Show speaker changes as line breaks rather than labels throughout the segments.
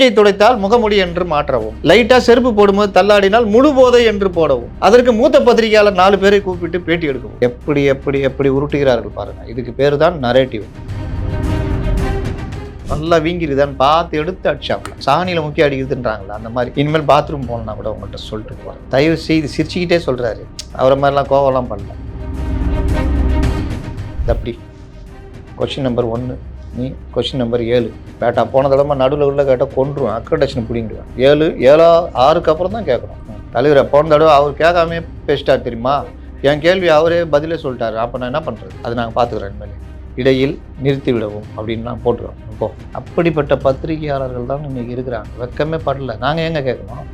மூஞ்சை துடைத்தால் முகமுடி என்று மாற்றவும். லைட்டா செருப்பு போடும்போது தள்ளாடினால் முழு போதை என்று போடவும். அதற்கு மூத்த பத்திரிகையாளர் நாலு பேரை கூப்பிட்டு பேட்டி எடுக்கவும். எப்படி எப்படி எப்படி உருட்டுகிறார்கள் பாருங்க. இதுக்கு பேர் தான் நரேட்டிவ் நல்லா வீங்கிருதான்னு பார்த்து எடுத்து அடிச்சாங்க சாணியில் முக்கிய அடிக்குதுன்றாங்களா அந்த மாதிரி. இனிமேல் பாத்ரூம் போகணும்னா கூட உங்கள்கிட்ட சொல்லிட்டு போகிறேன் தயவு செய்து சிரிச்சுக்கிட்டே சொல்கிறாரு அவரை மாதிரிலாம் கோவம்லாம் பண்ணல. அப்படி. கொஷின் நம்பர் ஒன்று நீ கொஷின் நம்பர் ஏழு. பேட்டா போன தடவை நடுவில் உள்ள கேட்டால் கொண்டுருவேன் அக்ரடேஷன் பிடிங்கிடுவேன். ஏழு ஏழா ஆறுக்கு அப்புறம் தான் கேட்குறோம் தலைவரை போன தடவை அவர் கேட்காமே பேசிட்டார் தெரியுமா? என் கேள்வி அவரே பதிலே சொல்லிட்டாரு. அப்போ நான் என்ன பண்ணுறது அது நாங்கள் பார்த்துக்குறோம் இனிமேல். இடையில் நிறுத்தி விடவும் அப்படின்னு நான் இப்போ அப்படிப்பட்ட பத்திரிகையாளர்கள் தான் இன்றைக்கி இருக்கிறாங்க. வெக்கமே படல. நாங்கள் எங்கே கேட்கணும்?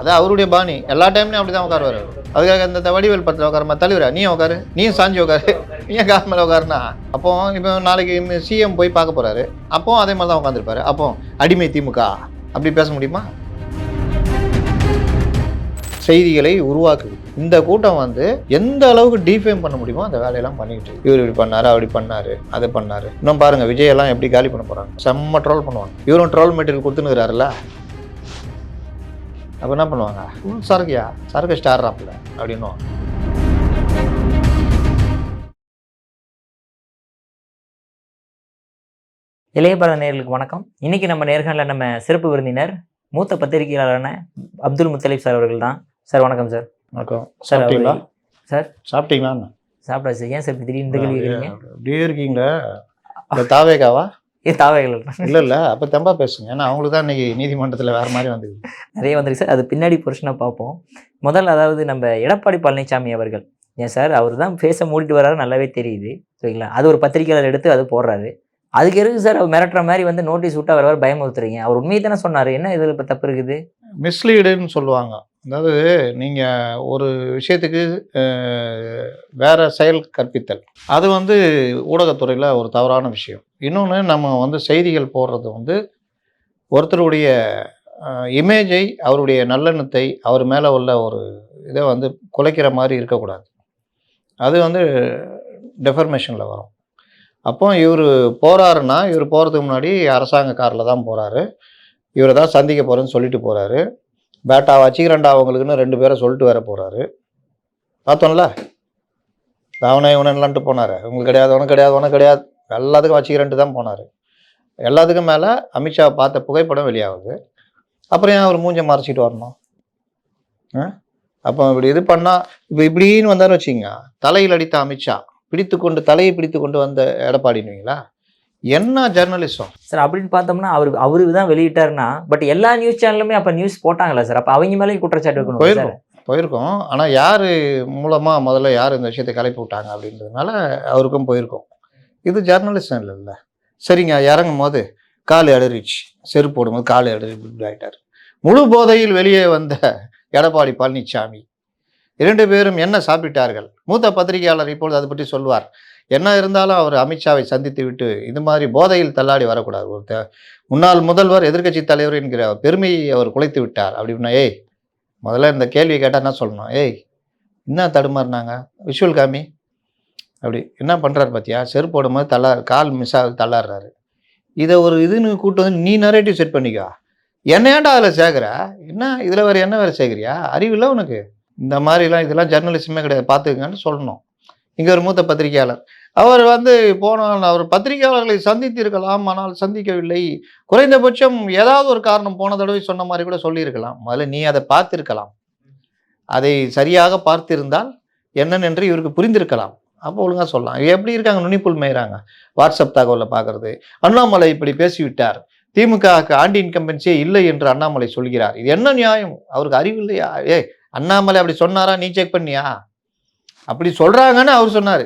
அது அவருடைய பாணி. எல்லா டைம்லையும் அப்படி தான் உட்காருவார். அதுக்காக இந்த வடிவேல் படத்தில் உட்காரமா? தலைவரா நீ உட்காரு. நீ சாஞ்சி உட்காரு. ஏன் காசு மேலே உட்காருனா? அப்போ இப்போ நாளைக்கு சிஎம் போய் பார்க்க போறாரு. அப்போ அதே மாதிரி தான் உட்காந்துருப்பாரு அப்போ அடிமை திமுக அப்படி பேச முடியுமா? செய்திகளை உருவாக்குது. இந்த கூட்டம் வந்து எந்த அளவுக்கு டிஃபைம் பண்ண முடியுமோ அந்த வேலையெல்லாம் பண்ணிக்கிட்டு இவர் இப்படி பண்ணாரு அப்படி பண்ணாரு அதை பண்ணாரு. இன்னும் பாருங்க விஜய் எல்லாம் எப்படி காலி பண்ண போறாங்க. செம்ம ட்ரோல் பண்ணுவாங்க. இவரும் ட்ரோல் மெட்டீரியல் கொடுத்துனுக்குறாருல்ல அப்போ என்ன பண்ணுவாங்க? ஃபுல் சரக்குயா சரக்கு ஸ்டார் ராப்பில் அப்படின்னுவாங்க
இளையபாரத நேயர்களுக்கு வணக்கம். இன்னைக்கு நம்ம நேர்காணல நம்ம சிறப்பு விருந்தினர் மூத்த பத்திரிகையாளரான அப்துல் முத்தலீப் சார் அவர்கள் தான் சார் வணக்கம் சார்.
வணக்கம்.
Sir sir?
சாப்பிட்டீங்களா
சாப்பிடா சார் ஏன் சார் திடீர்னு இந்த கேள்வி
இருக்கீங்களா. தாவேகாவா?
ஏ தாவைகள்
இல்லை இல்லை. அப்போ தெம்பா பேசுங்க. ஏன்னா அவங்களுக்கு தான் இன்னைக்கு நீதிமன்றத்தில் வேற மாதிரி வந்தது.
நிறைய வந்துருக்கு சார். அது பின்னாடி பொருஷனாக பார்ப்போம். முதல்ல அதாவது நம்ம எடப்பாடி பழனிசாமி அவர்கள். ஏன் சார்? அவர் தான் பேச மூடிட்டு வர்றாரு. நல்லாவே தெரியுது. சரிங்களா? அது ஒரு பத்திரிகையாளர் எடுத்து அது போடுறாரு. அதுக்கு எதுக்கு சார் அவர் மிரட்டுற மாதிரி வந்து நோட்டீஸ் விட்டு அவர் வர பயமுறுத்துறீங்க அவர் உண்மையை தானே சொன்னார். என்ன இதில் இப்போ தப்பு இருக்குது?
மிஸ்லீடுன்னு சொல்லுவாங்க. அதாவது நீங்கள் ஒரு விஷயத்துக்கு வேறு செயல் கற்பித்தல். அது வந்து ஊடகத்துறையில் ஒரு தவறான விஷயம். இன்னொன்று நம்ம வந்து செய்திகள் போடுறது வந்து ஒருத்தருடைய இமேஜை அவருடைய நல்லெண்ணத்தை அவர் மேலே உள்ள ஒரு இதை வந்து குலைக்கிற மாதிரி இருக்கக்கூடாது. அது வந்து டெஃபர்மேஷனில் வரும். அப்போ இவர் போகிறாருன்னா இவர் போகிறதுக்கு முன்னாடி அரசாங்க காரில் தான் போகிறாரு இவரை தான் சந்திக்க போகிறேன்னு சொல்லிட்டு போகிறாரு பேட்டா வச்சுக்கிறேன்டா அவங்களுக்குன்னு ரெண்டு பேரை சொல்லிட்டு வேற போகிறாரு பார்த்தோம்ல? அவனை இவனன்லான்ட்டு போனார். உங்களுக்கு கிடையாது உனக்கு கிடையாது உனக்கு கிடையாது. எல்லாத்துக்கும் வச்சுக்கிறேன்ட்டு தான் போனார். எல்லாத்துக்கும் மேலே அமித்ஷா பார்த்த புகைப்படம் வெளியாகுது. அப்புறம் ஏன் அவர் மூஞ்சை மறைச்சிட்டு வரணும்? ஆ? அப்போ இப்படி இது பண்ணால் இப்போ இப்படின்னு வந்தாருன்னு வச்சுங்க தலையில் அடித்த அமித்ஷா பிடித்து கொண்டு தலையை பிடித்து கொண்டு வந்த எடப்பாடினுவீங்களா என்ன ஜெர்னலிசம்
சார் அப்படின்னு பார்த்தோம்னா அவர் அவரு தான் வெளியிட்டாருன்னா பட் எல்லா நியூஸ் சேனலுமே அப்போ நியூஸ் போட்டாங்களா சார்? அப்போ அவங்க மேலேயும் குற்றச்சாட்டு சார்
போயிருக்கோம் போயிருக்கோம். ஆனால் யார் மூலமாக முதல்ல யார் இந்த விஷயத்தை கிளப்பி விட்டாங்க அப்படின்றதுனால அவருக்கும் போயிருக்கோம். இது ஜெர்னலிசம் இல்லைல்ல. சரிங்க இறங்கும் போது கால் இடறிச்சு செருப்பு போடும்போது கால் இடறி இப்படி ஆயிட்டார். முழு போதையில் வெளியே வந்த எடப்பாடி பழனிசாமி இரண்டு பேரும் என்ன சாப்பிட்டார்கள்? மூத்த பத்திரிகையாளர் இப்பொழுது அதை பற்றி சொல்வார். என்ன இருந்தாலும் அவர் அமித்ஷாவை சந்தித்து விட்டு இது மாதிரி போதையில் தள்ளாடி வரக்கூடாது. ஒரு முன்னாள் முதல்வர் எதிர்க்கட்சி தலைவர் என்கிற பெருமையை அவர் குலைத்து விட்டார். அப்படின்னா ஏய் முதல்ல இந்த கேள்வி கேட்டால் என்ன சொல்லணும்? ஏய் என்ன தடுமாறினாங்க? விஷுவல் காமி. அப்படி என்ன பண்ணுறாரு பார்த்தியா செருப்பு போடும்போது தள்ளா கால் மிஸ் ஆகுது தள்ளாடுறாரு. இதை ஒரு இதுன்னு கூட்டு வந்து நீ நரேட்டிவ் செட் பண்ணிக்கோ. என்ன ஏன்டா அதில் சேர்க்குற என்ன? இதில் வேறு என்ன வேறு சேர்க்குறியா அறிவு இல்லை உனக்கு. இந்த மாதிரிலாம் இதெல்லாம் ஜெர்னலிசமே கிடையாது. பார்த்துக்கங்கன்னு சொல்லணும். இங்கே ஒரு மூத்த பத்திரிகையாளர். அவர் வந்து போனால் அவர் பத்திரிகையாளர்களை சந்தித்திருக்கலாம் ஆனால் சந்திக்கவில்லை. குறைந்தபட்சம் ஏதாவது ஒரு காரணம் போன தடவை சொன்ன மாதிரி கூட சொல்லியிருக்கலாம். முதல்ல நீ அதை பார்த்திருக்கலாம். அதை சரியாக பார்த்திருந்தால் என்னென்று இவருக்கு புரிந்திருக்கலாம். அப்போ ஒழுங்காக சொல்லலாம். எப்படி இருக்காங்க? நுனிப்புல் மேயிறாங்க வாட்ஸ்அப் தகவலை பார்க்கறது. அண்ணாமலை இப்படி பேசிவிட்டார். திமுகவுக்கு ஆண்டி இன்கம்பன்சியே இல்லை என்று அண்ணாமலை சொல்கிறார். இது என்ன நியாயம்? அவருக்கு அறிவு இல்லையா? ஏய் அண்ணாமலை அப்படி சொன்னாரா நீ செக் பண்ணியா? அப்படி சொல்றாங்கன்னு அவர் சொன்னார்.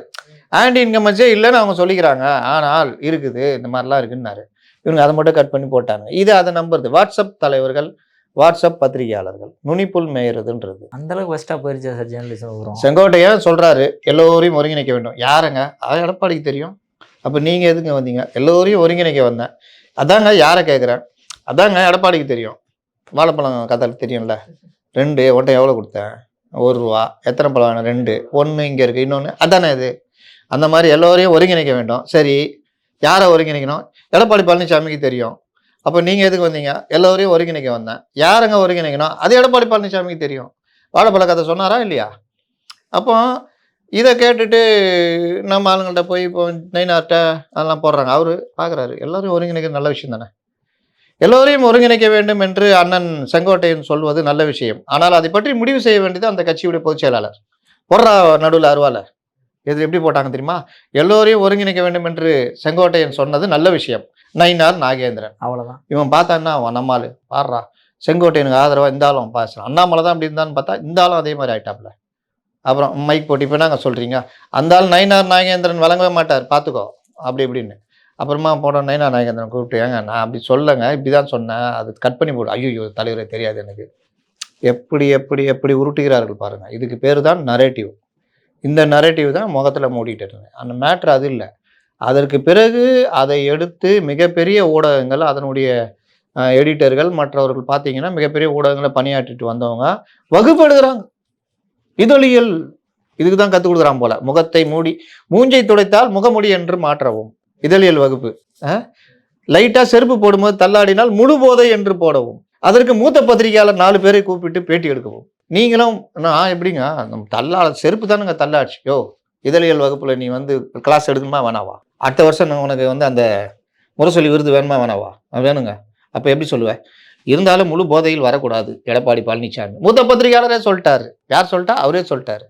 ஆன்டி இன்கம்பன்ஸே இல்லைன்னு அவங்க சொல்லிக்கிறாங்க. ஆனால் இருக்குது இந்த மாதிரிலாம் இருக்குன்னாரு. இவங்க அதை மட்டும் கட் பண்ணி போட்டாங்க. இது அதை நம்புறது. வாட்ஸ்அப் தலைவர்கள் வாட்ஸ்அப் பத்திரிகையாளர்கள் நுனிப்புல் மேயறதுன்றது.
அந்த அளவுக்கு ஃபஸ்ட்டாக போயிருச்சா சார் ஜேர்னலிசம்
செங்கோட்டையன் சொல்றாரு. எல்லோரையும் ஒருங்கிணைக்க வேண்டும். யாருங்க? அது எடப்பாடிக்கு தெரியும். அப்போ நீங்க எதுங்க வந்தீங்க? எல்லோரையும் ஒருங்கிணைக்க வந்தேன். அதாங்க யாரை கேட்குறேன் அதாங்க எடப்பாடிக்கு தெரியும். வாழைப்பழம் கதை தெரியும்ல. ரெண்டு ஒன்றை எவ்வளோ கொடுத்தேன்? ஒரு ரூபா. எத்தனை பழம் வேணும்? ரெண்டு. ஒன்று இங்கே இருக்குது இன்னொன்று அதானே இது? அந்த மாதிரி எல்லோரையும் ஒருங்கிணைக்க வேண்டும். சரி. யாரை ஒருங்கிணைக்கணும்? எடப்பாடி பழனிசாமிக்கு தெரியும். அப்போ நீங்கள் எதுக்கு வந்தீங்க? எல்லோரையும் ஒருங்கிணைக்க வந்தேன். யாருங்க ஒருங்கிணைக்கணும்? அது எடப்பாடி பழனிசாமிக்கு தெரியும். வாழைப்பழ கதை சொன்னாரா இல்லையா? அப்போ இதை கேட்டுட்டு நம்ம ஆளுங்கள்ட்ட போய் இப்போ நைனார்ட்ட அதெல்லாம் போடுறாங்க. அவர் பார்க்குறாரு எல்லோரும் ஒருங்கிணைக்கிறது நல்ல விஷயம் தானே? எல்லோரையும் ஒருங்கிணைக்க வேண்டும் என்று அண்ணன் செங்கோட்டையன் சொல்வது நல்ல விஷயம். ஆனால் அதை பற்றி முடிவு செய்ய வேண்டியது அந்த கட்சியுடைய பொதுச் செயலாளர். போடுறா நடுவில் அருவால இது எப்படி போட்டாங்க தெரியுமா? எல்லோரையும் ஒருங்கிணைக்க வேண்டும் என்று செங்கோட்டையன் சொன்னது நல்ல விஷயம். நயினார் நாகேந்திரன்.
அவ்வளவுதான்.
இவன் பார்த்தான்னா அவன் நம்மாள். பாடுறா செங்கோட்டையனுக்கு ஆதரவாக இந்த ஆளும் பேசுகிறான் அண்ணாமலை தான் அப்படி இருந்தான்னு பார்த்தா இந்த ஆளும் அதே மாதிரி ஆயிட்டாப்ல அப்புறம் மைக் போட்டு இப்போ நாங்கள் சொல்கிறீங்க அந்த ஆள் நயினார் நாகேந்திரன் வழங்கவே மாட்டார். பார்த்துக்கோ அப்படி இப்படின்னு. அப்புறமா போன நான் நாகேந்திரன் கூப்பிட்டு ஏங்க நான் அப்படி சொல்லுங்க இப்படி தான் சொன்னேன். அது கட் பண்ணி போடு. ஐயோ தலைவரே தெரியாது எனக்கு. எப்படி எப்படி எப்படி உருட்டுகிறார்கள் பாருங்கள் இதுக்கு பேர் தான் நரேட்டிவ் இந்த நரேட்டிவ் தான் முகத்தில் மூடிட்டு இருந்தேன். அந்த மேட்ரு அது இல்லை. அதற்கு பிறகு அதை எடுத்து மிகப்பெரிய ஊடகங்கள் அதனுடைய எடிட்டர்கள் மற்றவர்கள் பார்த்தீங்கன்னா மிகப்பெரிய ஊடகங்களை பணியாற்றிட்டு வந்தவங்க வகுப்படுகிறாங்க. இதழியல் இதுக்கு தான் கற்றுக் கொடுக்குறான் போல. முகத்தை மூடி மூஞ்சை துடைத்தால் முகமுடி என்று மாற்றவும். இதழியல் வகுப்பு. லைட்டாக செருப்பு போடும்போது தள்ளாடினால் முழு போதை என்று போடவும். அதற்கு மூத்த பத்திரிகையாளர் நாலு பேரை கூப்பிட்டு பேட்டி எடுக்கவும். நீங்களும் நான் எப்படிங்க? நம்ம தள்ளாட செருப்பு தானுங்க தள்ளாச்சு. யோ இதழியல் வகுப்பில் நீ வந்து கிளாஸ் எடுக்கணுமா வேணாவா? அடுத்த வருஷம் நான் உனக்கு வந்து அந்த முரசொலி விருது வேணுமா வேணாவா? வேணுங்க. அப்போ எப்படி சொல்லுவேன் இருந்தாலும் முழு போதையில் வரக்கூடாது எடப்பாடி பழனிசாமி மூத்த பத்திரிகையாளரே சொல்லிட்டாரு. யார் சொல்லிட்டா? அவரே சொல்லிட்டாரு.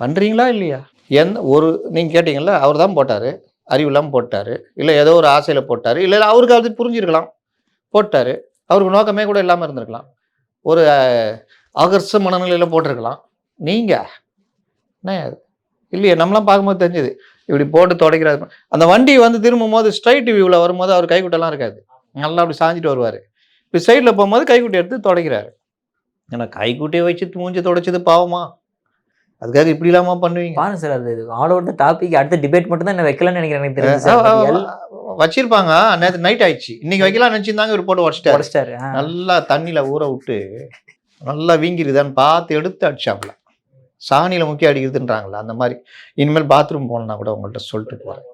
பண்ணுறீங்களா இல்லையா? எந்த ஒரு நீங்கள் கேட்டிங்கள்ல அவர் தான் போட்டார். அறிவு இல்லாமல் போட்டார். இல்லை ஏதோ ஒரு ஆசையில் போட்டார். இல்லை அவருக்கு அது புரிஞ்சிருக்கலாம். போட்டார். அவருக்கு நோக்கமே கூட இல்லாமல் இருந்திருக்கலாம். ஒரு அஹ், ஆகர்ஷ மனநிலையில் போட்டிருக்கலாம். நீங்கள் என்ன இல்லையே நம்மளாம் பார்க்கும்போது தெரிஞ்சது. இப்படி போட்டு துடைக்கிறாரு. அந்த வண்டி வந்து திரும்பும் போது ஸ்ட்ரைட் வியூவில் வரும்போது அவர் கைக்குட்டெல்லாம் இருக்காது. நல்லா அப்படி சாஞ்சிட்டு வருவார். இப்படி சைடில் போகும்போது கைக்குட்டி எடுத்து துடைக்கிறாரு. ஏன்னா கைக்குட்டியை வச்சு மூஞ்சி துடைச்சது பாவமா? அதுக்காக இப்படி இல்லாம பண்ணுவீங்க.
பாருங்க சார் அது ஆல் ஓவர் த டாபிக் அடுத்த டிபேட் மட்டும் தான் என்ன வைக்கலன்னு நினைக்கிறேன் எனக்கு தெரிஞ்சு
வச்சிருப்பாங்க. நேற்று நைட் ஆயிடுச்சு. இன்னைக்கு வைக்கலாம் நினைச்சிருந்தாங்க இவர் போட்டு உடச்சிட்டாரு.
உடைச்சிட்டாரு.
நல்லா தண்ணியில ஊற விட்டு நல்லா வீங்கிருதான்னு பார்த்து எடுத்து அடிச்சாப்புல. சாணியில முக்கிய அடிக்கிறதுன்றாங்களா அந்த மாதிரி. இனிமேல் பாத்ரூம் போகணுன்னா கூட உங்கள்கிட்ட சொல்லிட்டு போறேன்.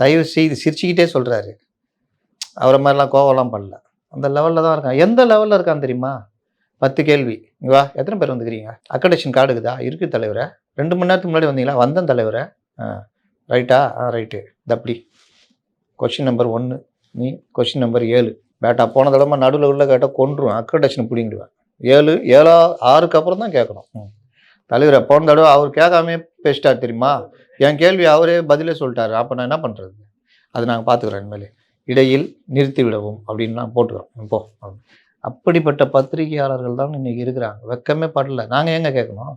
தயவு செய்து சிரிச்சுக்கிட்டே சொல்றாரு. அவரை மாதிரிலாம் கோவம்லாம் பண்ணல. அந்த லெவலில் தான் இருக்கான். எந்த லெவலில் இருக்கான் தெரியுமா? பத்து கேள்வி. வா. எத்தனை பேர் வந்துக்கிறீங்க? அக்கடேஷன் கார்டு இருக்குதா? இருக்கு தலைவரை. ரெண்டு மணி நேரத்துக்கு முன்னாடி வந்தீங்களா? வந்தேன் தலைவரை. ஆ ரைட்டா ஆ? ரைட்டு தப்படி கொஷின் நம்பர் ஒன்று நீ கொஷின் நம்பர் ஏழு. பேட்டா போன தடவை நடுவில் உள்ள கேட்டால் கொன்றுவேன். அக்கடேஷன் பிடிங்கிடுவேன். ஏழு ஏழா ஆறுக்கு அப்புறம் தான் கேட்கணும். ம். தலைவரை போன தடவை அவர் கேட்காமே பேசிட்டார் தெரியுமா? என் கேள்வி அவரே பதிலே சொல்லிட்டாரு. அப்போ நான் என்ன பண்ணுறது அது நாங்கள் பார்த்துக்குறோம் இனிமேல். இடையில் நிறுத்தி விடவும் அப்படின்னு நான் போட்டுக்கிறோம். போ. அப்படிப்பட்ட பத்திரிகையாளர்கள் தான் இன்னைக்கு இருக்கிறாங்க. வெக்கமே படல. நாங்கள் எங்கே கேட்கணும்?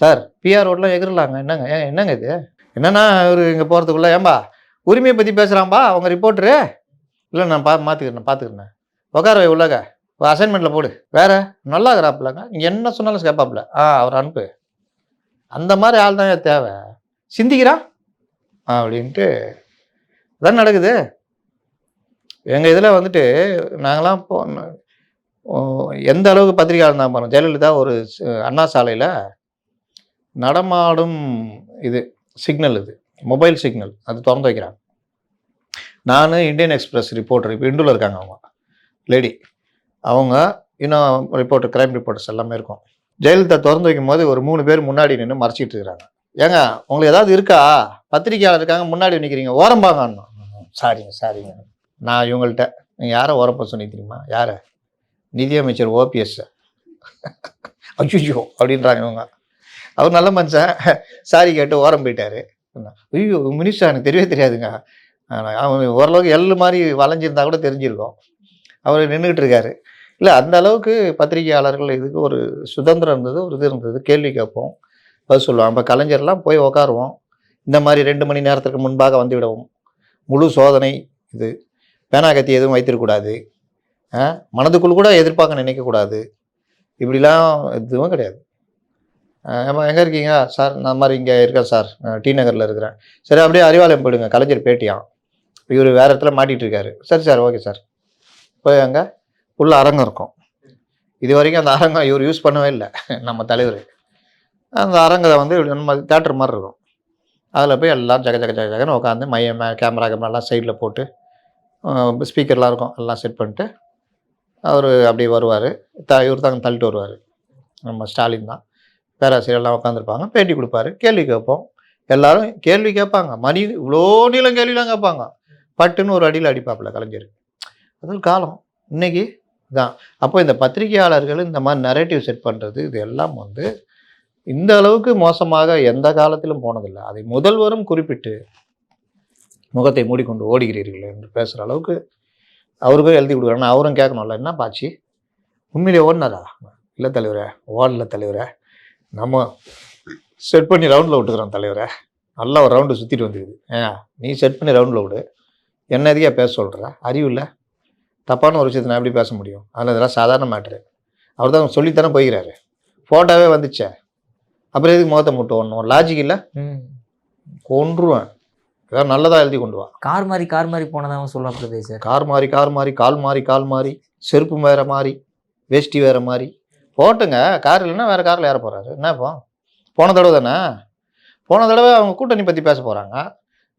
சார் பிஆர் ரோட்லாம் எகிரலாங்க. என்னங்க? என்னங்க இது? என்னன்னா இவர் இங்கே போகிறதுக்குள்ள ஏம்பா உரிமையை பற்றி பேசுகிறாம்பா அவங்க ரிப்போர்ட்ரு இல்லை நான் பா மாற்றிக்கிறேன் பார்த்துக்கிறேன் உக்கார வை உள்ளக. அசைன்மெண்ட்டில் போடு. வேறு? நல்லா இருக்கிறாப்புலங்க நீங்கள் என்ன சொன்னாலும் கேட்பாப்புல ஆ அவர் அனுப்பு. அந்த மாதிரி ஆள் தான் தேவை. சிந்திக்கிறான். அப்படின்ட்டு இதான் நடக்குது. எங்கள் இதில் வந்துட்டு நாங்களாம் போ எந்த அளவுக்கு பத்திரிகையாளர் தான் பாருங்க. ஜெயலலிதா ஒரு அண்ணா சாலையில் நடமாடும் இது சிக்னல் இது மொபைல் சிக்னல் அது திறந்து வைக்கிறாங்க. நான் இந்தியன் எக்ஸ்பிரஸ் ரிப்போர்ட்டர் இப்போ இண்டுல இருக்காங்க அவங்க. லேடி அவங்க இன்னும் ரிப்போர்ட்டர் கிரைம் ரிப்போர்ட்டர்ஸ் எல்லாமே இருக்கும். ஜெயலலிதா திறந்து வைக்கும் போது ஒரு மூணு பேர் முன்னாடி நின்று மறைச்சிட்டு இருக்கிறாங்க. ஏங்க உங்களுக்கு ஏதாவது இருக்கா? பத்திரிக்கையாளர் இருக்காங்க முன்னாடி நிற்கிறீங்க ஓரம்பாங்க சாரிங்க சாரிங்க. நான் இவங்கள்ட்ட நீங்கள் யாரை ஓரப்ப சொன்னி தெரியுமா? யாரை? நிதியமைச்சர் ஓபிஎஸ். அய்யோ அப்படின்றாங்க இவங்க. அவர் நல்ல மனுஷன். சாரி கேட்டு ஓரம் போயிட்டாரு. ஐயோ மினிஸ்டர் எனக்கு தெரியவே தெரியாதுங்க. அவன் ஓரளவுக்கு எள்ளு மாதிரி வளைஞ்சிருந்தா கூட தெரிஞ்சிருக்கோம். அவர் நின்றுக்கிட்டு இருக்காரு. இல்லை அந்த அளவுக்கு பத்திரிகையாளர்கள் இதுக்கு ஒரு சுதந்திரம் இருந்தது ஒரு இது இருந்தது. கேள்வி கேட்போம். பதில் சொல்லுவோம். நம்ம கலைஞர்லாம் போய் உக்காருவோம். இந்த மாதிரி ரெண்டு மணி நேரத்துக்கு முன்பாக வந்துவிடவும் முழு சோதனை இது. பேனா கத்தி எதுவும் வைத்திருக்கக்கூடாது மனதுக்குள் கூட எதிர்பார்க்க நினைக்கக்கூடாது. இப்படிலாம் எதுவும் கிடையாது. ஏமா எங்கே இருக்கீங்க? சார் நான் மாதிரி இங்கே இருக்கேன் சார். டி நகரில் இருக்கிறேன். சரி அப்படியே அறிவாலயம் போயிடுங்க. கலைஞர் பேட்டியாம். இவர் வேறு இடத்துல மாட்டிகிட்டு இருக்காரு. சரி சார் ஓகே சார். போய் அங்கே உள்ள அரங்கம் இருக்கும். இது வரைக்கும் அந்த அரங்கம் இவர் யூஸ் பண்ணவே இல்லை. நம்ம தலைவர். அந்த அரங்கத்தை வந்து நம்ம தேட்டர் மாதிரி இருக்கும். அதில் போய் எல்லாம் ஜக ஜக ஜக ஜகன்னு உட்காந்து மைய கேமரா கேமரா கேமராலாம் சைடில் போட்டு ஸ்பீக்கர்லாம் இருக்கும். எல்லாம் செட் பண்ணிட்டு அவர் அப்படியே வருவார். த இவர் தாங்க தள்ளிட்டு வருவார். நம்ம ஸ்டாலின் தான். பேராசிரியர்லாம் உட்காந்துருப்பாங்க பேட்டி கொடுப்பாரு. கேள்வி கேட்போம். எல்லாரும் கேள்வி கேட்பாங்க. மணி இவ்வளோ நீளம் கேள்விலாம் கேட்பாங்க. பட்டுன்னு ஒரு அடியில் அடிப்பாப்பில் கலைஞர். அது காலம் இன்னைக்கு தான் அப்போ இந்த பத்திரிகையாளர்கள் இந்த மாதிரி நரேட்டிவ் செட் பண்ணுறது இது எல்லாம் வந்து இந்த அளவுக்கு மோசமாக எந்த காலத்திலும் போனதில்லை. அதை முதல்வரும் குறிப்பிட்டு முகத்தை மூடிக்கொண்டு ஓடுகிறீர்கள் என்று பேசுகிற அளவுக்கு அவருக்கும் எழுதி கொடுக்குறாங்க அவரும் கேட்கணும்ல என்ன பாச்சு உண்மையிலே ஓடினாரா? இல்லை தலைவரே ஓடல தலைவரே. நம்ம செட் பண்ணி ரவுண்டில் விட்டுக்கிறோம் தலைவரே. நல்லா ஒரு ரவுண்டு சுற்றிட்டு வந்துக்குது ஏன்? நீ செட் பண்ணி ரவுண்டில் விடு. என்ன எதுக்கா பேச சொல்கிற அறிவு இல்லை. தப்பான ஒரு விஷயத்தை நான் எப்படி பேச முடியும்? அதில் இதெல்லாம் சாதாரண மேட்ரு அவர் தான் சொல்லித்தானே போய்கிறாரு ஃபோட்டோவே வந்துச்சே. அப்புறம் எதுக்கு முகத்தை முட்டு ஒன்றும் லாஜிக் இல்லை?
ம்.
கொன்றுவேன். ஏதாவது நல்லதாக எழுதி கொண்டு வா.
கார் மாதிரி கார் மாதிரி போனதாகவும் சொல்லப்படுதே சார்.
கார் மாறி கார் மாறி கால் மாறி கால் மாறி செருப்பு வேற மாறி வேஷ்டி வேற மாறி. போட்டுங்க கார் இல்லைன்னா வேற காரில் ஏற போறாரு. என்ன இப்போ? போன தடவை தானே? போன தடவை அவங்க கூட்டணி பற்றி பேச போகிறாங்க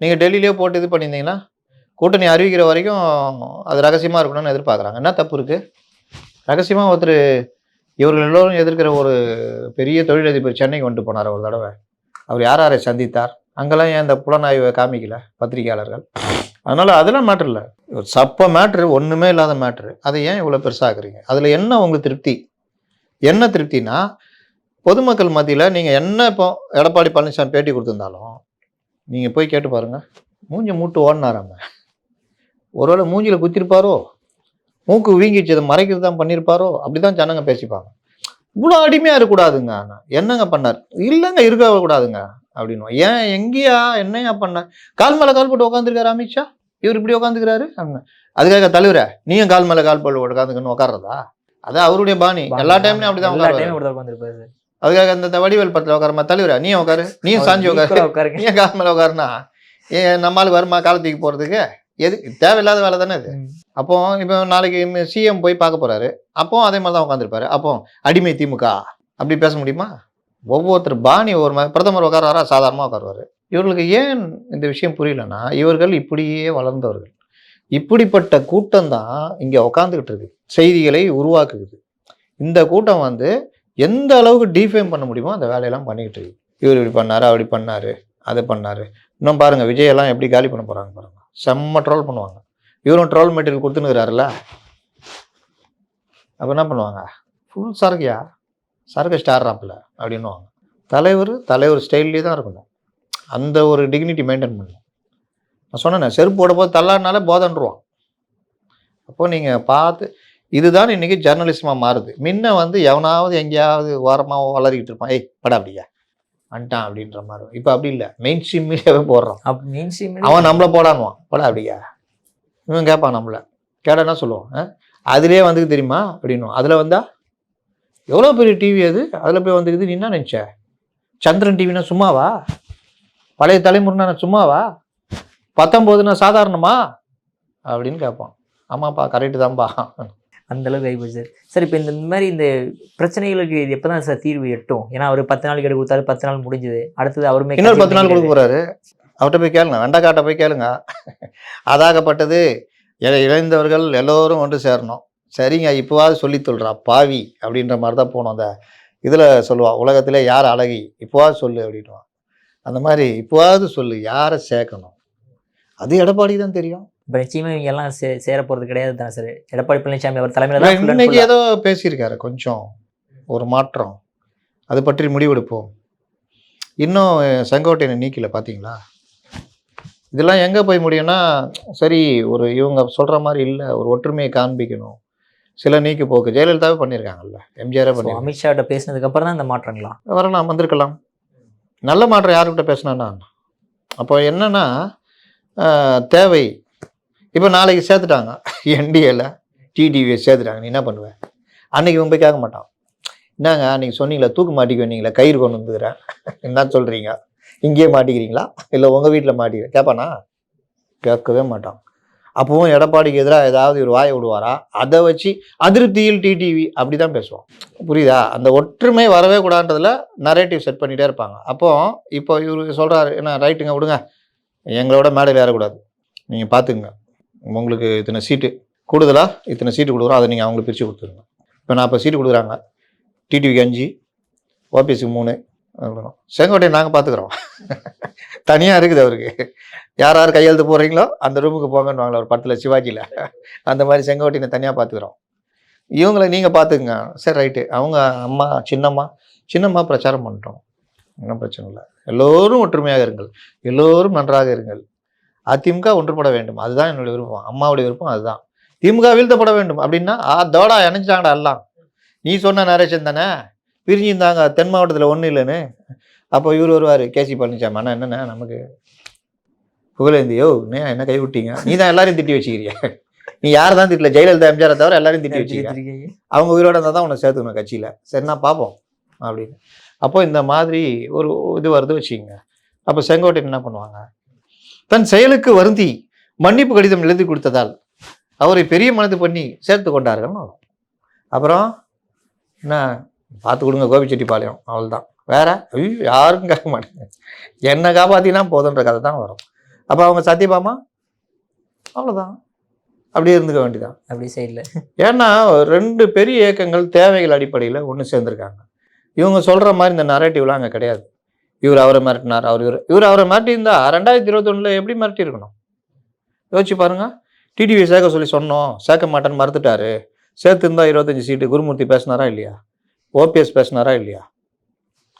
நீங்கள் டெல்லியிலே போட்டு இது பண்ணியிருந்தீங்கன்னா கூட்டணி அறிவிக்கிற வரைக்கும் அது ரகசியமாக இருக்கணும்னு எதிர்பார்க்குறாங்க. என்ன தப்பு இருக்குது ரகசியமாக ஒருத்தர் இவர்கள் எல்லோரும் எதிர்க்கிற ஒரு பெரிய தொழிலதிபர் சென்னைக்கு வந்துட்டு போனார் ஒரு தடவை. அவர் யார் யாரை சந்தித்தார்? அங்கெல்லாம் ஏன் இந்த புலனாய்வை காமிக்கல பத்திரிகையாளர்கள்? அதனால் அதெல்லாம் மேட்ரு இல்லை. ஒரு சப்ப மேட்ரு ஒன்றுமே இல்லாத மேட்ரு அதை ஏன் இவ்வளோ பெருசாக்குறீங்க அதில் என்ன உங்களுக்கு திருப்தி? என்ன திருப்தினா பொதுமக்கள் மத்தியில் நீங்கள் என்ன இப்போ எடப்பாடி பழனிசாமி பேட்டி கொடுத்துருந்தாலும் நீங்கள் போய் கேட்டு பாருங்கள் மூஞ்சி மூட்டு ஓடினாராம. ஒருவேளை மூஞ்சியில் குத்திருப்பாரோ? மூக்கு வீங்கிச்சு அதை மறைக்கிறது தான் பண்ணியிருப்பாரோ அப்படி தான் ஜனங்க பேசிப்பாங்க. இவ்வளோ அடிமையாக இருக்கக்கூடாதுங்க. ஆனால் என்னங்க பண்ணார்? இல்லைங்க இருக்கக்கூடாதுங்க அப்படின்னு ஏன் எங்கேயா என்னையா பண்ணார் கால் மேலே கால் போட்டு உட்காந்துருக்காரு அமித்ஷா? இவர் இப்படி உட்காந்துக்கிறாரு அப்படின்னு. அதுக்காக தலைவரே நீயும் கால் மேலே கால் போட்டு உட்காந்துக்கன்னு உட்கார்றதா அது அவருடைய பாணி. எல்லா டைம்லையும் அப்படிதான் அதுக்காக அந்த வடிவேல் படத்தில் உட்காரமா தலைவரா நீயும் உட்காரு நீயும் சாஞ்சி உட்காரு நீயும் கால் மேலே உட்காருனா ஏன் நம்மளுக்கு வருமா காலத்துக்கு போகிறதுக்கு எது? தேவையில்லாத வேலை தானே இது. அப்போ இப்போ நாளைக்கு சிஎம் போய் பார்க்க போறாரு. அப்போ அதே மாதிரி தான் உட்காந்துருப்பாரு அப்போ அடிமை திமுக. அப்படி பேச முடியுமா? ஒவ்வொருத்தர் பாணி ஒரு மாதிரி பிரதமர் உட்காராரா சாதாரணமாக உட்காருவார். இவர்களுக்கு ஏன் இந்த விஷயம் புரியலன்னா இவர்கள் இப்படியே வளர்ந்தவர்கள். இப்படிப்பட்ட கூட்டம் தான் இங்கே உட்காந்துக்கிட்டு இருக்கு. செய்திகளை உருவாக்குது. இந்த கூட்டம் வந்து எந்த அளவுக்கு டீஃபேம் பண்ண முடியுமோ அந்த வேலையெல்லாம் பண்ணிக்கிட்டு இருக்கு. இவர் இப்படி பண்ணார் அப்படி பண்ணாரு அதை பண்ணாரு. இன்னும் பாருங்க விஜய் எல்லாம் எப்படி காலி பண்ண போகிறாங்க பாருங்கள் செம்ம ட்ரோல் பண்ணுவாங்க. இவரும் ட்ரோல் மெட்டீரியல் கொடுத்துன்னு இருக்கிறாருல்ல அப்போ என்ன பண்ணுவாங்க? ஃபுல் சரக்கியா சரக்கு ஸ்டார்றாப்புல அப்படின்னுவாங்க. தலைவர் தலைவர் ஸ்டைல்லே தான் இருக்கணும். அந்த ஒரு டிக்னிட்டி மெயின்டைன் பண்ணணும். நான் சொன்னேன் செருப்பு போட போது தள்ளாடினாலே போதன்றுவான். அப்போ நீங்கள் பார்த்து இதுதான் இன்னைக்கு ஜெர்னலிசமாக மாறுது. முன்ன வந்து எவனாவது எங்கேயாவது ஓரமாக வளரிக்கிட்டு இருப்பான். ஏய் படா அப்படியா? வந்துட்டான் அப்படின்ற மாதிரி. இப்போ அப்படி இல்லை. மெயின் ஸ்ட்ரீம் மீடியாவே போடுறான்.
அப்ப மெயின் ஸ்ட்ரீம்
அவன் நம்மளை போடானுவான் போடா அப்படியா? இவன் கேட்பான் நம்மளை. கேட்டா என்ன சொல்லுவான்? ஆ? அதுலயே வந்துக்கு தெரியுமா? அப்படின்னும் அதில் வந்தா எவ்வளோ பெரிய டிவி அது? அதில் போய் வந்துக்குது நீ என்ன நினச்ச? சந்திரன் டிவினா சும்மாவா? பழைய தலைமுறைனா சும்மாவா? பத்தொம்போதுனா சாதாரணமா? அப்படின்னு கேட்பான். ஆமாப்பா கரெக்டு தான்ப்பா
அந்த அளவுக்கு ஆகிப்போச்சு சார். சார் இப்போ இந்த மாதிரி இந்த பிரச்சனைகளுக்கு இது எப்போ தான் சார் தீர்வு எட்டும்? ஏன்னா அவர் பத்து நாள் கேட்டு கொடுத்தாரு பத்து நாள் முடிஞ்சது. அடுத்தது அவருமே
இன்னொரு பத்து நாள் கொடுக்க போறாரு. அவர்கிட்ட போய் கேளுங்க. வெண்டைக்காட்டை போய் கேளுங்க. அதாகப்பட்டது இளைந்தவர்கள் எல்லோரும் ஒன்று சேரணும். சரிங்க இப்போவாது சொல்லி சொல்றா பாவி அப்படின்ற மாதிரி தான் போனோம். அந்த இதில் சொல்லுவா உலகத்திலே யார் அழகி? இப்போவாது சொல்லு அப்படின்னுவான் அந்த மாதிரி இப்போவாது சொல்லு யாரை சேர்க்கணும்? அது எடப்பாடி தான் தெரியும்.
இப்போ நிச்சயமா இவங்க எல்லாம் சே சேர போறது கிடையாது தான் சார் எடப்பாடி பழனிசாமி அவர் தலைமையில
இன்னைக்கு ஏதோ பேசியிருக்காரு கொஞ்சம் ஒரு மாற்றம். அது பற்றி முடிவெடுப்போம். இன்னும் செங்கோட்டையனை நீக்கல பார்த்தீங்களா இதெல்லாம் எங்கே போய் முடியும்னா சரி ஒரு இவங்க சொல்கிற மாதிரி இல்லை ஒரு ஒற்றுமையை காண்பிக்கணும். சில நீக்கி போக்கு. ஜெயலலிதாவே பண்ணியிருக்காங்கல்ல எம்ஜிஆரே பண்ணி
அமித்ஷாட்ட பேசினதுக்கு அப்புறம் தான் இந்த மாற்றங்களா?
வரலாம் வந்திருக்கலாம். நல்ல மாற்றம் யாருக்கிட்ட பேசினா அப்போ என்னன்னா தேவை. இப்போ நாளைக்கு சேர்த்துட்டாங்க. என்டிஏல டிடிவியை சேர்த்துட்டாங்க. நீ என்ன பண்ணுவ? அன்னைக்கு இவன் போய் கேட்க மாட்டான். என்னங்க அன்னைக்கு சொன்னீங்களா தூக்கு மாட்டிக்க வந்தீங்களா கயிறு கொண்டு வந்துக்கிறேன். என்ன சொல்கிறீங்க இங்கேயே மாட்டிக்கிறீங்களா? இல்லை உங்கள் வீட்டில் மாட்டிக்கிறேன் கேட்பானா கேட்கவே மாட்டான். அப்பவும் எடப்பாடிக்கு எதிராக ஏதாவது ஒரு வாயை விடுவாரா? அதை வச்சு அதிருப்தியில் டிடிவி அப்படி தான் பேசுவோம். புரியுதா? அந்த ஒற்றுமை வரவே கூடாதுன்றதுல நரேட்டிவ் செட் பண்ணிகிட்டே இருப்பாங்க. அப்போ இப்போ இவரு சொல்கிறாரு என்ன ரைட்டுங்க விடுங்க. எங்களோட மேடையில் ஏறக்கூடாது. நீங்கள் பார்த்துக்குங்க உங்களுக்கு இத்தனை சீட்டு கூடுதலாக இத்தனை சீட்டு கொடுக்குறோம். அதை நீங்கள் அவங்களுக்கு பிரித்து கொடுத்துருங்க. இப்போ நாற்பது சீட்டு கொடுக்குறாங்க. டிடிவிக்கு அஞ்சு ஓபிஎஸ்க்கு மூணு செங்கோட்டையை நாங்கள் பார்த்துக்குறோம் தனியாக இருக்குது அவருக்கு. யார் யார் கையெழுத்து போடுறீங்களோ அந்த ரூமுக்கு போங்கன்னு ஒரு படத்தில் சிவாஜியில் அந்த மாதிரி செங்கோட்டினை தனியாக பார்த்துக்குறோம் இவங்களை நீங்கள் பார்த்துக்குங்க சரி ரைட்டு அவங்க அம்மா சின்னம்மா சின்னம்மா பிரச்சாரம் பண்ணுறோம் ஒன்றும் பிரச்சனை இல்லை. எல்லோரும் ஒற்றுமையாக இருங்கள். எல்லோரும் நன்றாக இருங்கள். அதிமுக ஒன்றுபட வேண்டும். அதுதான் என்னுடைய விருப்பம். அம்மாவுடைய விருப்பம் அதுதான். திமுக வீழ்த்தப்பட வேண்டும். அப்படின்னா அதோட இணைஞ்சாங்கடா எல்லாம். நீ சொன்ன நரேஷன் தானே? பிரிஞ்சிருந்தாங்க தென் மாவட்டத்தில் ஒன்றும் இல்லைன்னு. அப்போ இவர் வருவார் கேசி பழனிசாமி அண்ணா என்னண்ணே நமக்கு புகழேந்தியோ நீ என்ன கை விட்டீங்க? நீ தான் எல்லாரையும் திட்டி வச்சுக்கிறிய? நீ யார் தான் திட்டல? ஜெயலலிதா எம்ஜிஆரை தவிர எல்லாரையும் திட்டி வச்சுக்க அவங்க உயிரோட இருந்தால் தான் உன்னை சேர்த்துக்கணும் கட்சியில். சரிண்ணா பார்ப்போம் அப்படின்னு. அப்போ இந்த மாதிரி ஒரு இது வருது வச்சுக்கோங்க. அப்போ செங்கோட்டையன் என்ன பண்ணுவாங்க? தன் செயலுக்கு வருந்தி மன்னிப்பு கடிதம் எழுதி கொடுத்ததால் அவரை பெரிய மனது பண்ணி சேர்த்து கொண்டார்கள். அப்புறம் என்ன? பார்த்து கொடுங்க கோபிச்செட்டிப்பாளையம். அவ்வளோதான் வேற? ஐயோ யாருக்கும் கேட்க மாட்டேங்க. என்னை காப்பாற்றினா போதுன்ற கதை தான் வரும். அப்போ அவங்க சத்தியபாமா? அவ்வளோதான் அப்படியே இருந்துக்க வேண்டியதான்
அப்படி சைடில்
ஏன்னா ரெண்டு பெரிய இயக்கங்கள் தேவைகள் அடிப்படையில் ஒன்று சேர்ந்துருக்காங்க. இவங்க சொல்கிற மாதிரி இந்த நரேட்டிவ்லாம் அங்கே கிடையாது. இவர் அவரை மிரட்டினார் அவர் இவர் இவர் அவரை மிரட்டியிருந்தா ரெண்டாயிரத்தி இருபத்தொன்னில் எப்படி மிரட்டி இருக்கணும் யோசிச்சு பாருங்க. டிடிவி சேர்க்க சொல்லி சொன்னோம் சேர்க்க மாட்டேன்னு மறுத்துட்டாரு. சேர்த்துருந்தா இருபத்தஞ்சி சீட்டு குருமூர்த்தி பேசினாரா இல்லையா? ஓபிஎஸ் பேசினாரா இல்லையா?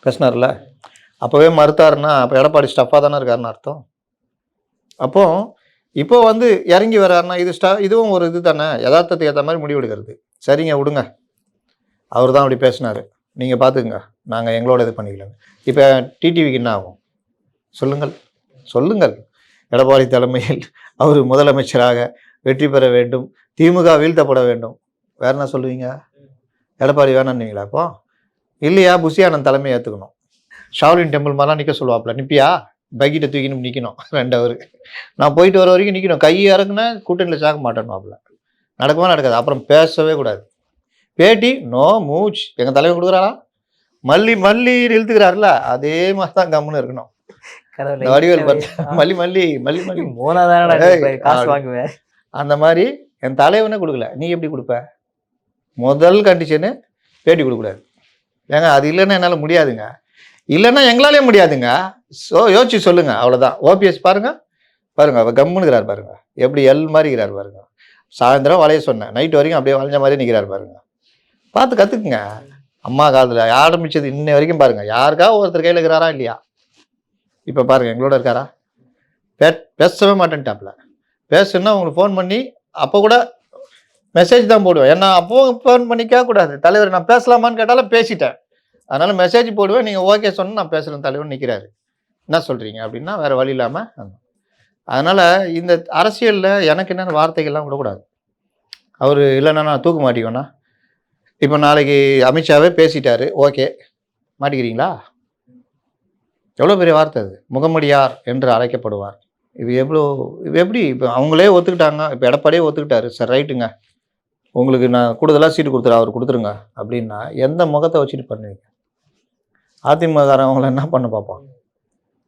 பேசினார்ல. அப்போவே மறுத்தாருன்னா அப்போ எடப்பாடி ஸ்டஃபாக தானே இருக்காருன்னு அர்த்தம். அப்போ இப்போ வந்து இறங்கி வர்றாருன்னா இது ஸ்டா இதுவும் ஒரு இது தானே யதார்த்தத்துக்கு ஏற்ற மாதிரி முடிவு எடுக்கிறது. சரிங்க விடுங்க. அவர் தான் அப்படி பேசினாரு. நீங்கள் பார்த்துக்குங்க நாங்கள் எங்களோட இது பண்ணிக்கலாங்க இப்போ டிடிவிக்கு என்ன ஆகும்? சொல்லுங்கள். சொல்லுங்கள். எடப்பாடி தலைமையில் அவர் முதலமைச்சராக வெற்றி பெற வேண்டும். திமுக வீழ்த்தப்பட வேண்டும். வேற என்ன சொல்லுவீங்க? எடப்பாடி வேணான்னீங்களா இப்போ? இல்லையா? புஷியானந்த் தலைமையை ஏற்றுக்கணும் ஷாவ்லின் டெம்பிள் மாதிரிலாம் நிற்க சொல்லுவாப்புல நிற்பியா பக்கெட்டை தூக்கின்னு நிற்கணும் ரெண்டு நான் போயிட்டு வர வரைக்கும் நிற்கணும் கை இறக்குனா கூட்டணியில் சாக்க மாட்டேன் மாப்பிள்ள நடக்கவே நடக்காது. அப்புறம் பேசவே கூடாது. பேட்டி நோ மூச் எங்கள் தலைவர் கொடுக்குறாரா? மல்லி மல்லி இழுத்துக்கிறாருல. அதே மாதிரி தான் கம்முன்னு இருக்கணும். வடிவேல் மல்லி மல்லி மல்லி மல்லி.
மூணாதானடா
ஏய்,
காசு. வாங்குவேன்
அந்த மாதிரி என் தலைவனே கொடுக்கல. நீ எப்படி கொடுப்ப? முதல் கண்டிஷனு பேட்டி கொடுக்கக்கூடாது. ஏங்க அது இல்லைன்னா என்னால் முடியாதுங்க. இல்லைன்னா எங்களாலே முடியாதுங்க. ஸோ யோசிச்சு சொல்லுங்கள் அவ்வளோதான் ஓபிஎஸ் பாருங்க. பாருங்க அவர் கம்முனுக்கிறார் பாருங்கள் எப்படி எல் மாதிரி இருக்கிறார் பாருங்க. சாயந்தரம் வளைய சொன்னேன். நைட் வரைக்கும் அப்படியே வளைஞ்ச மாதிரி நிற்கிறார் பாருங்கள் பார்த்து கற்றுக்குங்க அம்மா காலத்தில் ஆரம்பிச்சது இன்ன வரைக்கும் பாருங்கள் யாருக்கா ஒருத்தர் கையில் இருக்கிறாரா இல்லையா? இப்போ பாருங்கள் எங்களோட இருக்காரா? பே பேசவே மாட்டேன்ட்டாப்ல. பேசுன்னா உங்களுக்கு ஃபோன் பண்ணி அப்போ கூட மெசேஜ் தான் போடுவேன். ஏன்னா அப்போ ஃபோன் பண்ணி கேட்கக்கூடாது. தலைவர் நான் பேசலாமான்னு கேட்டாலும் பேசிட்டேன். அதனால மெசேஜ் போடுவேன். நீங்கள் ஓகே சொன்னால் நான் பேசுகிறேன் தலைவர் நிற்கிறாரு என்ன சொல்கிறீங்க அப்படின்னா வேறு வழி இல்லாமல் அதனால் இந்த அரசியலில் எனக்கு என்னென்ன வார்த்தைகள்லாம் விடக்கூடாது. அவர் இல்லைன்னா நான் தூக்க மாட்டிக்கோண்ணா இப்போ நாளைக்கு அமித்ஷாவே பேசிட்டாரு. ஓகே மாட்டிக்கிறீங்களா? எவ்வளோ பெரிய வார்த்தை அது? முகமடியார் என்று அழைக்கப்படுவார். இது எவ்வளோ இது எப்படி? இப்போ அவங்களே ஒத்துக்கிட்டாங்க. இப்போ எடப்பாடியே ஒத்துக்கிட்டாரு. சரி ரைட்டுங்க உங்களுக்கு நான் கூடுதலாக சீட்டு கொடுத்துரு அவர் கொடுத்துருங்க. அப்படின்னா எந்த முகத்தை வச்சுட்டு பண்ணுவீங்க? அதிமுககாரவங்களை என்ன பண்ண பார்ப்பான்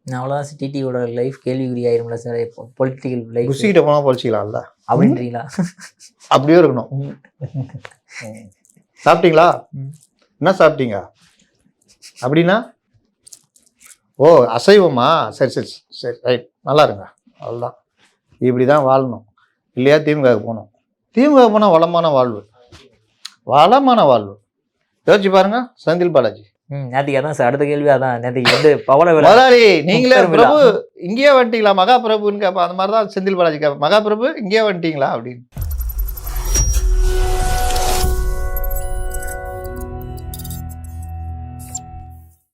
அவ்வளோதான் டிடியோட லைஃப் கேள்விக்குறி ஆயிரும்ல சார் பொலிட்டிக்கல் லைஃப்
குசிக்கிட்ட போனால் பொழிச்சிக்கலாம்ல?
அப்படின்றீங்களா?
அப்படியே இருக்கணும். சாப்பிட்டீங்களா?
ம்.
என்ன சாப்பிட்டீங்க? அப்படின்னா ஓ அசைவமா? சரி சரி சரி ரைட் நல்லா இருங்க. அவ்வளோதான் இப்படி தான் வாழணும். இல்லையா திமுகவுக்கு போகணும். திமுக போனால் வளமான வாழ்வு. வளமான வாழ்வு. யோசிச்சு பாருங்க செந்தில் பாலாஜி.
ம் நேற்றுக்கு அதான் சார் அடுத்த கேள்வி அதான். நேற்றுக்கு வந்து பவள
முதலாளி நீங்களே. பிரபு இங்கேயே வந்துட்டீங்களா? மகாபிரபுன்னு கேட்பேன் அந்த மாதிரி தான் செந்தில் பாலாஜி கேட்பேன் மகாபிரபு இங்கேயே வந்துட்டீங்களா? அப்படின்னு.